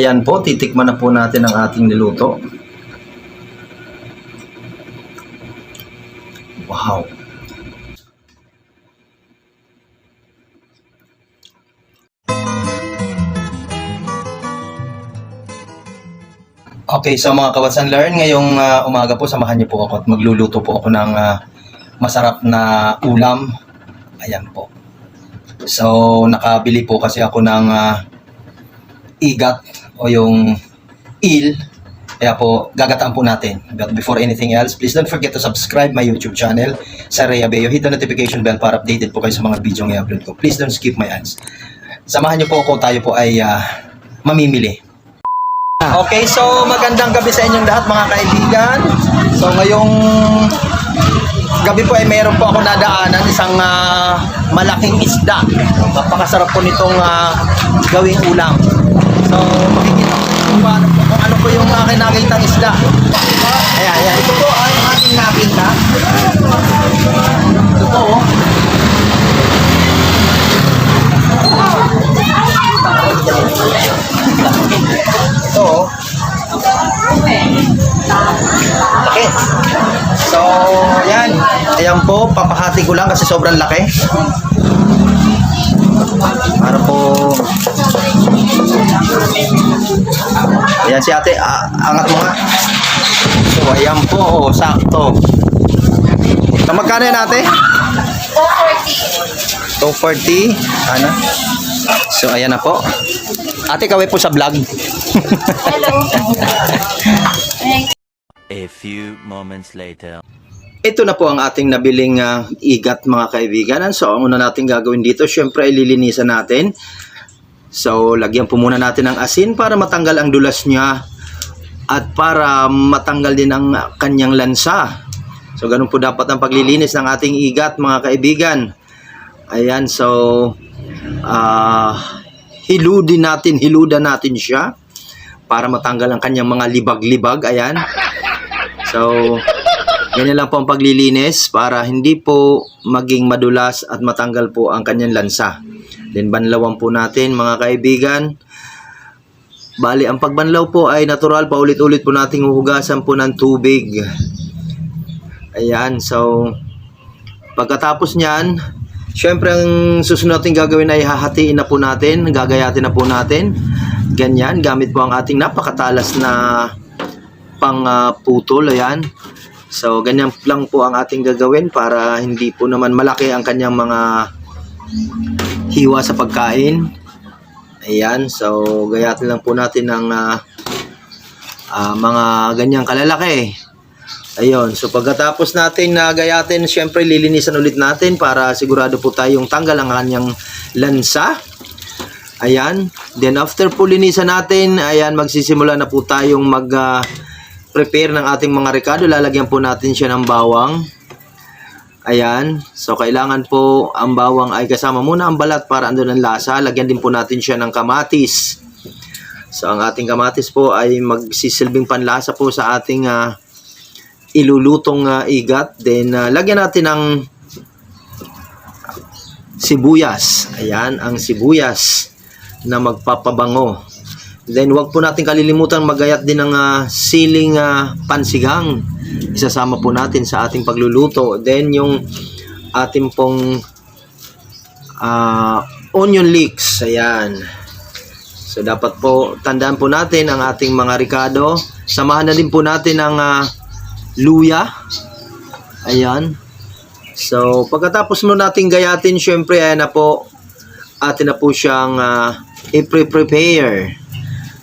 ayan po, titikman na po natin ang ating niluto. Wow. Okay, so mga kawasan learn, ngayong ah, umaga po, samahan niyo po ako at magluluto po ako ng ah, masarap na ulam. Ayan po. So, nakabili po kasi ako ng ah, igat o yung eel. Kaya po, gagataan po natin. But before anything else, please don't forget to subscribe my YouTube channel, sa Rhea Beo. Hit the notification bell para updated po kayo sa mga video ng i-upload ko. Please don't skip my ads. Samahan niyo po ako, tayo po ay ah, mamimili. Okay, so magandang gabi sa inyong lahat mga kaibigan. So ngayong gabi po ay mayroon po ako nadaanan isang ah, malaking isda. Napakasarap po nitong ah, gawing ulam. So makikita ko kung, paano kung ano po yung aking nakitang isda. Ayan, ayan. Ito po ay aking nakita. Ito po. oh. Ito. oh. Laki. So, yan. Ayan po, papahati ko lang kasi sobrang laki. Para po... Ayan si ate, ah, angat mo nga. So, ayan po, oh, sakto. So, magkano yan ate? 240. Ano? So, ayan na po. Ate, kaway po sa vlog. A few moments later. Ito na po ang ating nabiling ah, igat mga kaibigan. So, ang una natin gagawin dito, syempre ay lilinisan natin. So, lagyan po muna natin ng asin para matanggal ang dulas niya at para matanggal din ang kanyang lansa. So, ganun po dapat ang paglilinis ng ating igat mga kaibigan. Ayan, so, ah hiludin natin, hiludan natin siya para matanggal ang kanyang mga libag-libag. Ayan. So, ganyan lang po ang paglilinis para hindi po maging madulas at matanggal po ang kanyang lansa. Then banlawan po natin mga kaibigan. Bali, ang pagbanlaw po ay natural, paulit-ulit po nating huhugasan po ng tubig. Ayan, so pagkatapos niyan, syempre ang susunod natin gagawin ay hahatiin na po natin, gagayatin na po natin. Ganyan, gamit po ang ating napakatalas na pang ah, putol, ayan. So, ganyan lang po ang ating gagawin para hindi po naman malaki ang kanyang mga hiwa sa pagkain. Ayan, so gayatin lang po natin ng ah, ah, mga ganyang kalalaki. Ayun, so pagkatapos natin na gayatin, syempre lilinisan ulit natin para sigurado po tayong tanggal ang kanyang lansa. Ayan, then after po linisan natin, ayan, magsisimula na po tayong mag ah, prepare ng ating mga rekado. Lalagyan po natin siya ng bawang. Ayan. So, kailangan po ang bawang ay kasama muna ang balat para andun ang lasa. Lagyan din po natin siya ng kamatis. So, ang ating kamatis po ay magsisilbing panlasa po sa ating ah, ilulutong ah, igat. Then, ah, lagyan natin ng sibuyas. Ayan, ang sibuyas na magpapabango. Then, wag po natin kalilimutan magayat din ng ah, siling ah, pansigang. Isasama po natin sa ating pagluluto. Then, yung ating pong ah, onion leeks. Ayan. So, dapat po, tandaan po natin ang ating mga ricado. Samahan na din po natin ang ah, luya. Ayan. So, pagkatapos mo nating gayatin, syempre, ayan na po, atin na po siyang ah, i-prepare.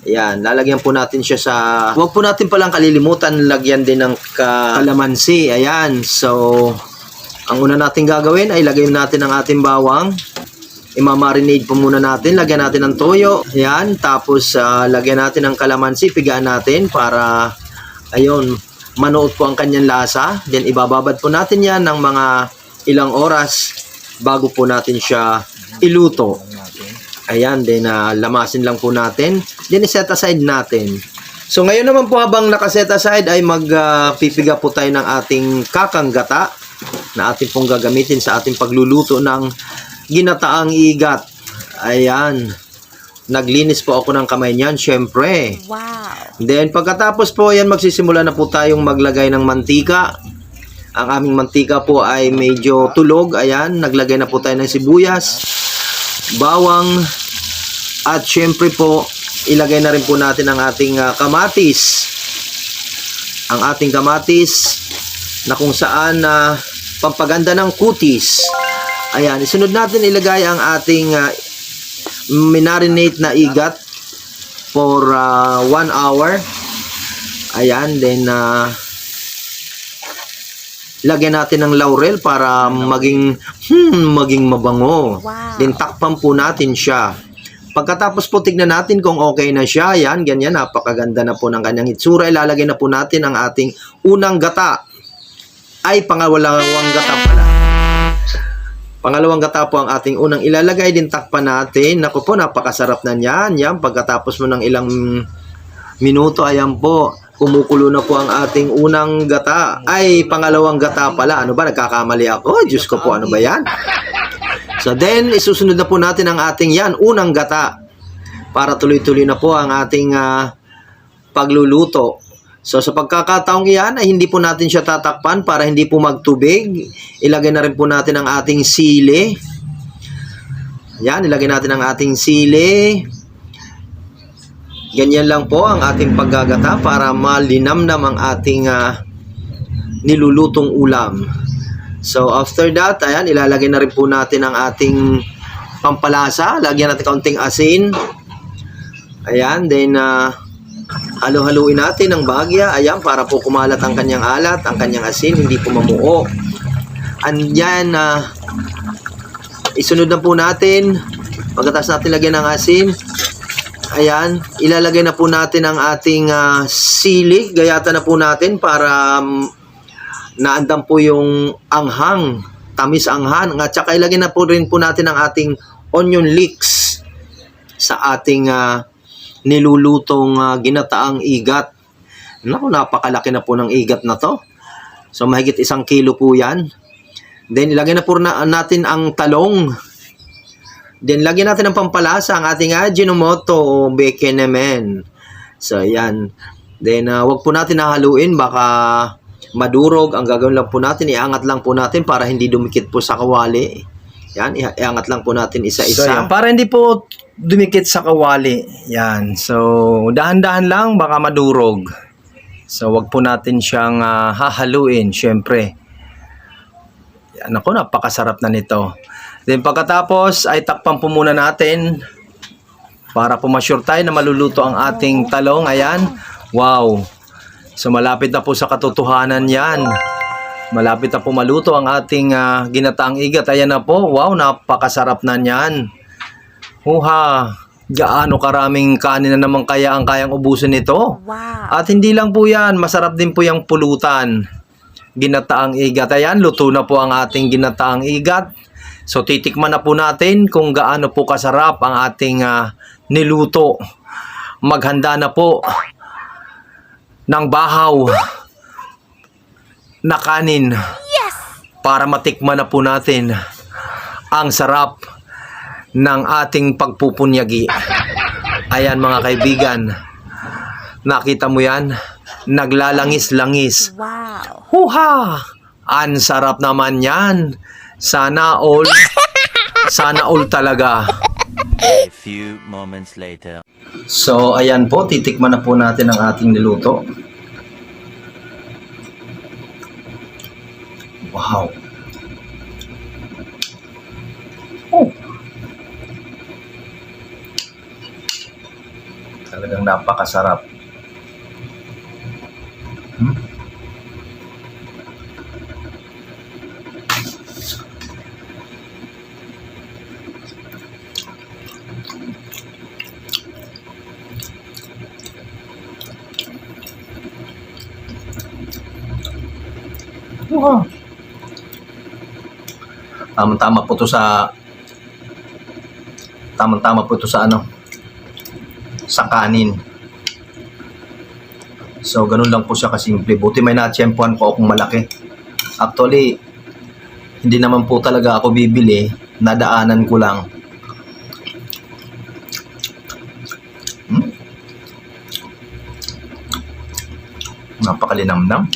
Ayan, lalagyan po natin siya sa... Huwag po natin palang kalilimutan, lagyan din ng ka- kalamansi. Ayan, so... Ang una natin gagawin ay lagyan natin ang ating bawang. Imamarinate po muna natin. Lagyan natin ng toyo. Ayan, tapos ah, lagyan natin ng kalamansi. Pigaan natin para... Ayun, manood po ang kanyang lasa. Then ibababad po natin yan ng mga ilang oras bago po natin siya iluto. Ayan, then ah, lamasin lang po natin. Then set aside natin. So ngayon naman po habang nakaset aside ay magpipiga po tayo ng ating kakanggata na ating pong gagamitin sa ating pagluluto ng ginataang igat. Ayan. naglinis po ako ng kamay niyan, syempre. Wow. Then pagkatapos po yan magsisimula na po tayong maglagay ng mantika. Ang aming mantika po ay medyo tulog. Ayan, naglagay na po tayo ng sibuyas, bawang, at syempre po ilagay na rin po natin ang ating ah, kamatis. Ang ating kamatis na kung saan na pampaganda ng kutis. Ayan, isunod natin ilagay ang ating ah, minarinate na igat for uh, one hour. Ayan, then uh, lagyan natin ng laurel para maging hmm, maging mabango. Wow. Then takpan po natin siya. Pagkatapos po tignan natin kung okay na siya, yan, ganyan, napakaganda na po ng kanyang itsura. Ilalagay na po natin ang ating unang gata. Ay, pangalawang gata pala. Pangalawang gata po ang ating unang ilalagay din takpan natin. Naku po, napakasarap na niyan. Yan, pagkatapos mo ng ilang minuto, ayan po, kumukulo na po ang ating unang gata. Ay, pangalawang gata pala. Ano ba, nagkakamali ako? Diyos ko po, ano ba yan? So then, isusunod na po natin ang ating yan, unang gata. Para tuloy-tuloy na po ang ating ah, pagluluto. So sa pagkakataong iyan ay hindi po natin siya tatakpan para hindi po magtubig. Ilagay na rin po natin ang ating sili. Yan, ilagay natin ang ating sili. Ganyan lang po ang ating paggagata para malinamnam ang ating ah, nilulutong ulam. So after that, ayan, ilalagay na rin po natin ang ating pampalasa. Lagyan natin kaunting asin. Ayan, then ah, halo-haluin natin ng bagya. Ayan, para po kumalat ang kanyang alat, ang kanyang asin, hindi po mamuo. Andyan, na isunod na po natin. Pagkatapos natin lagyan ng asin, ayan, ilalagay na po natin ang ating ah, sili. Gayata na po natin para um, naandam po yung anghang, tamis anghang. At saka ilagay na po rin po natin ang ating onion leeks sa ating ah, nilulutong ah, ginataang igat. Naku, napakalaki na po ng igat na to. So, mahigit isang kilo po yan. Then, ilagay na po na, natin ang talong. Then, lagyan natin ng pampalasa ang ating Ajinomoto o Bekenemen. So, yan. Then, ah, wag po natin nahaluin. Baka madurog. Ang gagawin lang po natin, iangat lang po natin para hindi dumikit po sa kawali. Yan, iangat lang po natin isa-isa. So, yan, para hindi po dumikit sa kawali. Yan. So, dahan-dahan lang, baka madurog. So, wag po natin siyang ah, hahaluin, syempre. Yan ako, napakasarap na nito. Then, pagkatapos, ay takpan po muna natin para po ma-sure tayo na maluluto ang ating talong. Ayan. Wow. So, malapit na po sa katotohanan yan. Malapit na po maluto ang ating ah, ginataang igat. Ayan na po. Wow, napakasarap na niyan. Huha, gaano karaming kanin na naman kaya ang kayang ubusin nito? Wow. At hindi lang po yan, masarap din po yung pulutan. Ginataang igat. Ayan, luto na po ang ating ginataang igat. So titikman na po natin kung gaano po kasarap ang ating ah, niluto. Maghanda na po ng bahaw na kanin para matikman na po natin ang sarap ng ating pagpupunyagi. Ayan mga kaibigan, nakita mo yan? Naglalangis-langis. Wow. Huha! Ang sarap naman yan. Sana all. Sana all talaga. A few moments later. So, ayan po, titikman na po natin ang ating niluto. Wow. Oh. Talagang napakasarap. Hmm? Wow. Tama-tama po to sa Tama-tama po to sa ano sa kanin. So ganun lang po siya kasimple. Buti may natsyempohan po akong malaki. Actually, hindi naman po talaga ako bibili. Nadaanan ko lang. Napakalinamnam.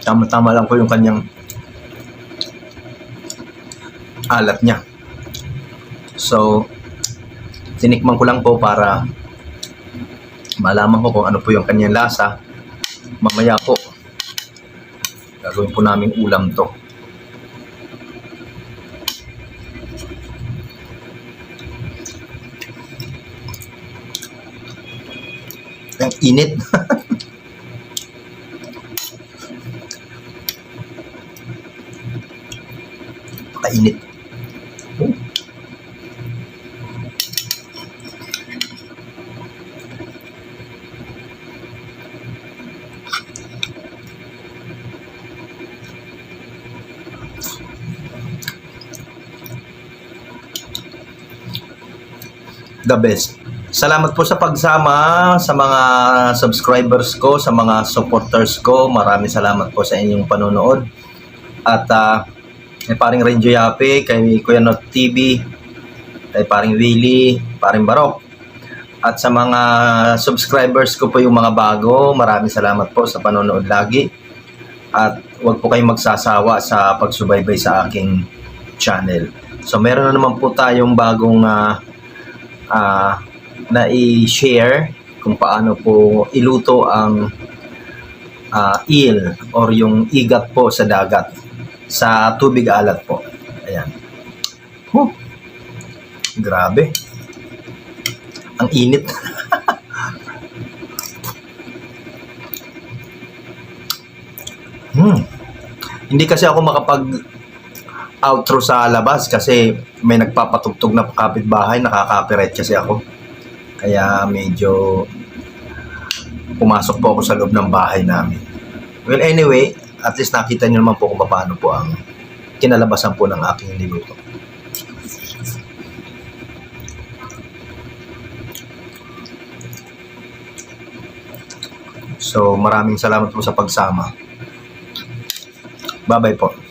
Tama-tama lang po yung kanyang alat niya. So, tinikman ko lang po para malaman ko kung ano po yung kanyang lasa. Mamaya po, gagawin po namin ulam to. Ang init. Kainit. Oh. the best. Salamat po sa pagsama sa mga subscribers ko, sa mga supporters ko. Maraming salamat po sa inyong panonood. At uh, kay paring Renjo Yape, kay Kuya Not TV, kay paring Willie, paring Barok. At sa mga subscribers ko po yung mga bago, maraming salamat po sa panonood lagi. At huwag po kayong magsasawa sa pagsubaybay sa aking channel. So meron na naman po tayong bagong ah, ah, na i-share kung paano po iluto ang ah, eel or yung igat po sa dagat sa tubig alat po. Ayan. Huh. Grabe. Ang init. hmm. Hindi kasi ako makapag outro sa labas kasi may nagpapatugtog na kapitbahay, nakaka-copyright kasi ako. Kaya medyo pumasok po ako sa loob ng bahay namin. Well, anyway, at least nakita niyo naman po kung paano po ang kinalabasan po ng aking niluto. So, maraming salamat po sa pagsama. Bye-bye po.